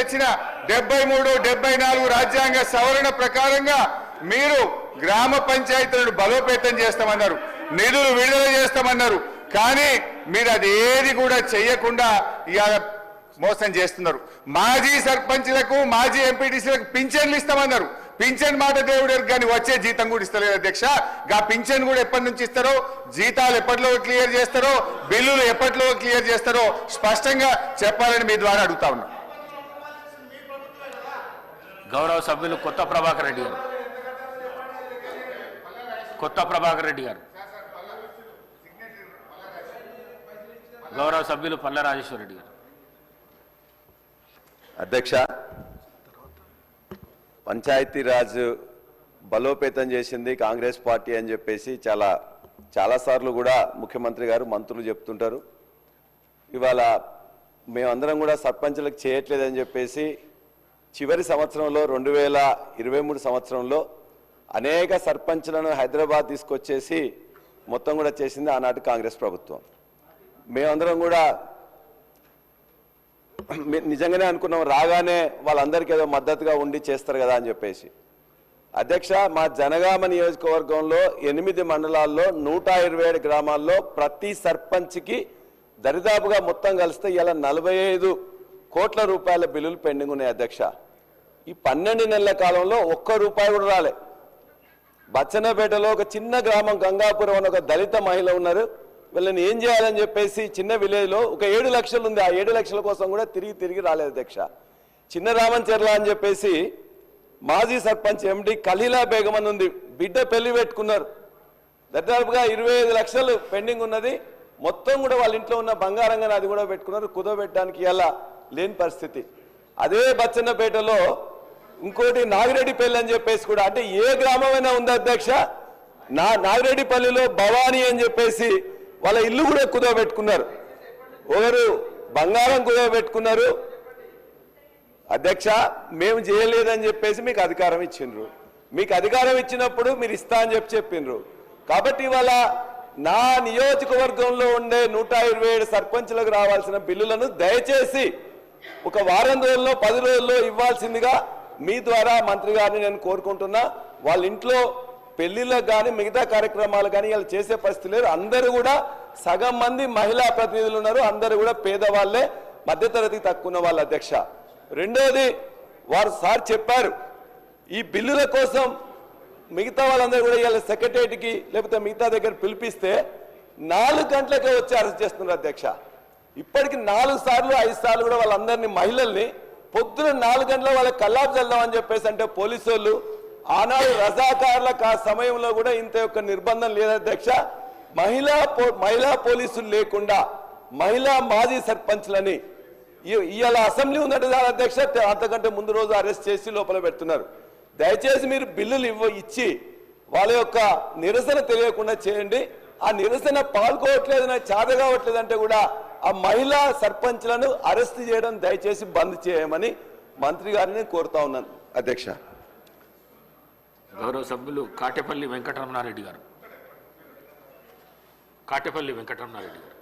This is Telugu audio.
వచ్చిన డెబ్బై మూడు డెబ్బై నాలుగు రాజ్యాంగ సవరణ ప్రకారంగా మీరు గ్రామ పంచాయతీలను బలోపేతం చేస్తామన్నారు. నిధులు విడుదల చేస్తామన్నారు. కానీ మీరు అది ఏది కూడా చేయకుండా ఇవాళ మోసం చేస్తున్నారు. మాజీ సర్పంచ్లకు మాజీ ఎంపీటీసీలకు పింఛన్లు ఇస్తామన్నారు. పింఛన్ మాట దేవుడు కానీ వచ్చే జీతం కూడా ఇస్తలేదు అధ్యక్ష. గా పింఛన్ కూడా ఎప్పటి నుంచి ఇస్తారో జీతాలు ఎప్పటిలో క్లియర్ చేస్తారో బిల్లులు ఎప్పటిలో క్లియర్ చేస్తారో స్పష్టంగా చెప్పాలని మీ ద్వారా అడుగుతా ఉన్నా. గౌరవ సభ్యులు కొత్త ప్రభాకర్ రెడ్డి గారు. కొత్త ప్రభాకర్ రెడ్డి గారు. గౌరవ సభ్యులు పల్ల రాజేశ్వర రెడ్డి గారు. అధ్యక్ష పంచాయతీరాజ్ బలోపేతం చేసింది కాంగ్రెస్ పార్టీ అని చెప్పేసి చాలా చాలాసార్లు కూడా ముఖ్యమంత్రి గారు మంత్రులు చెప్తుంటారు. ఇవాళ మేమందరం కూడా సర్పంచ్లకు చేయట్లేదని చెప్పేసి చివరి సంవత్సరంలో రెండు వేల ఇరవై మూడు సంవత్సరంలో అనేక సర్పంచ్లను హైదరాబాద్ తీసుకొచ్చేసి మొత్తం కూడా చేసింది ఆనాటి కాంగ్రెస్ ప్రభుత్వం. మేమందరం కూడా నిజంగానే అనుకున్నాం రాగానే వాళ్ళందరికీ ఏదో మద్దతుగా ఉండి చేస్తారు కదా అని చెప్పేసి. అధ్యక్ష మా జనగామ నియోజకవర్గంలో ఎనిమిది మండలాల్లో నూట ఇరవై ఏడు గ్రామాల్లో ప్రతి సర్పంచ్కి దరిదాపుగా మొత్తం కలిస్తే ఇలా నలభై ఐదు కోట్ల రూపాయల బిల్లులు పెండింగ్ ఉన్నాయి అధ్యక్ష. ఈ పన్నెండు నెలల కాలంలో ఒక్క రూపాయి కూడా రాలే. బచ్చన్నపేటలో ఒక చిన్న గ్రామం గంగాపురం అని ఒక దళిత మహిళ ఉన్నారు. వీళ్ళని ఏం చేయాలని చెప్పేసి చిన్న విలేజ్లో ఒక ఏడు లక్షలు ఉంది. ఆ ఏడు లక్షల కోసం కూడా తిరిగి తిరిగి రాలేదు అధ్యక్ష. చిన్న రామంచెర్ల అని చెప్పేసి మాజీ సర్పంచ్ ఎండి ఖలీలా బేగం అని ఉంది. బిడ్డ పెళ్ళి పెట్టుకున్నారు. దాదాపుగా ఇరవై ఐదు లక్షలు పెండింగ్ ఉన్నది. మొత్తం కూడా వాళ్ళ ఇంట్లో ఉన్న బంగారంగా అది కూడా పెట్టుకున్నారు. కుదవబెట్టడానికి ఎలా? లేని పరిస్థితి. అదే బచ్చన్నపేటలో ఇంకోటి నాగిరెడ్డిపల్లి అని చెప్పేసి కూడా అంటే ఏ గ్రామమైనా ఉంది అధ్యక్ష? నా నాగిరెడ్డిపల్లిలో భవానీ అని చెప్పేసి వాళ్ళ ఇల్లు కూడా కుదవబెట్టుకున్నారు ఒకరు బంగారం కుదవబెట్టుకున్నారు అధ్యక్ష మేము చేయలేదని చెప్పేసి మీకు అధికారం ఇచ్చిండ్రు. మీకు అధికారం ఇచ్చినప్పుడు మీరు ఇస్తా అని చెప్పి చెప్పిండ్రు. కాబట్టి ఇవాళ నా నియోజకవర్గంలో ఉండే నూట ఇరవై ఏడు సర్పంచ్లకు రావాల్సిన బిల్లులను దయచేసి ఒక వారం రోజుల్లో పది రోజుల్లో ఇవ్వాల్సిందిగా మీ ద్వారా మంత్రి గారిని నేను కోరుకుంటున్నా. వాళ్ళ ఇంట్లో పెళ్ళిళ్ళకు కానీ మిగతా కార్యక్రమాలు కానీ వాళ్ళు చేసే పరిస్థితి లేరు అందరూ కూడా సగం మంది మహిళా ప్రతినిధులు ఉన్నారు. అందరూ కూడా పేదవాళ్ళే మధ్యతరగతి తక్కువ ఉన్న వాళ్ళ అధ్యక్ష. రెండోది వారు సార్ చెప్పారు ఈ బిల్లుల కోసం మిగతా వాళ్ళందరూ కూడా ఇవాళ సెక్రటేరియట్కి లేకపోతే మిగతా దగ్గర పిలిపిస్తే నాలుగు గంటలకే వచ్చి అరెస్ట్ చేస్తున్నారు అధ్యక్ష. ఇప్పటికి నాలుగు సార్లు ఐదు సార్లు కూడా వాళ్ళందరినీ మహిళల్ని పొద్దున నాలుగు గంటల వాళ్ళకి కల్లాపు చల్దామని చెప్పేసి అంటే పోలీసు వాళ్ళు ఆనాడు రజాకారులకు ఆ సమయంలో కూడా ఇంత యొక్క నిర్బంధం లేదు అధ్యక్ష మహిళా పో- మహిళా పోలీసులు లేకుండా మహిళా మాజీ సర్పంచ్లని ఇవాళ అసెంబ్లీ ఉందంటే దాని అధ్యక్ష అంతకంటే ముందు రోజు అరెస్ట్ చేసి లోపల పెడుతున్నారు. దయచేసి మీరు బిల్లులు ఇవ్వ ఇచ్చి వాళ్ళ యొక్క నిరసన తెలియకుండా చేయండి. ఆ నిరసన పాల్గొవట్లేదు నాకు చేత కూడా ఆ మహిళా సర్పంచ్లను అరెస్ట్ చేయడం దయచేసి బంద్ చేయమని మంత్రి గారిని కోరుతా ఉన్నాను. అధ్యక్ష. గౌరవ సభ్యులు కాటేపల్లి వెంకటరమణారెడ్డి గారు. కాటేపల్లి వెంకటరమణారెడ్డి గారు.